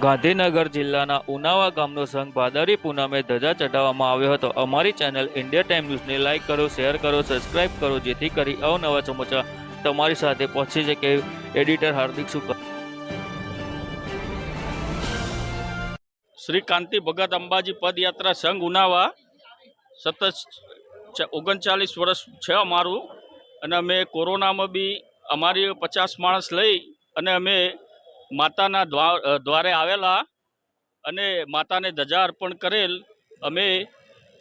ગાંધીનગર જિલ્લાના ઉનાવા ગામનો સંઘ ભાદરી પૂનમે ધજા ચઢાવવામાં આવ્યો હતો. અમારી ચેનલ ઇન્ડિયા ટાઈમ ન્યૂઝને લાઇક કરો, શેર કરો, સબસ્ક્રાઇબ કરો, જેથી કરી અવનવા સમાચાર તમારી સાથે પહોંચી શકે એડિટર હાર્દિક શુક્લ. શ્રી કાંતિ ભગત અંબાજી પદયાત્રા સંઘ ઉનાવા સતત ઓગણચાલીસ વર્ષ છે અમારું. અને અમે કોરોનામાં બી અમારી પચાસ માણસ લઈ અને અમે માતાના દ્વાર આવેલા અને માતાને ધજા અર્પણ કરેલ. અમે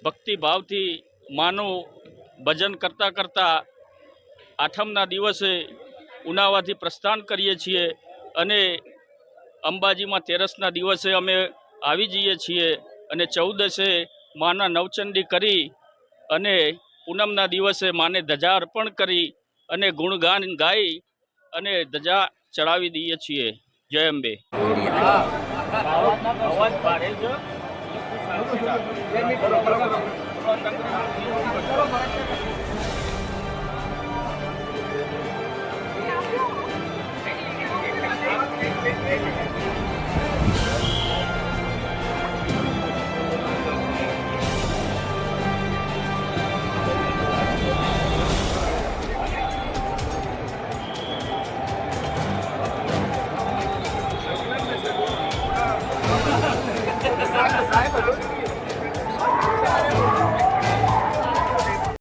ભક્તિભાવથી માનું ભજન કરતાં કરતાં આઠમના દિવસે ઉનાવાથી પ્રસ્થાન કરીએ છીએ અને અંબાજીમાં તેરસના દિવસે અમે આવી જઈએ છીએ અને ચૌદસે માના નવચંડી કરી અને પૂનમના દિવસે માને ધજા અર્પણ કરી અને ગુણગાન ગાઈ અને ધજા ચડાવી દઈએ છીએ. જય અંબે. અવાજ sag das einfach. Ne?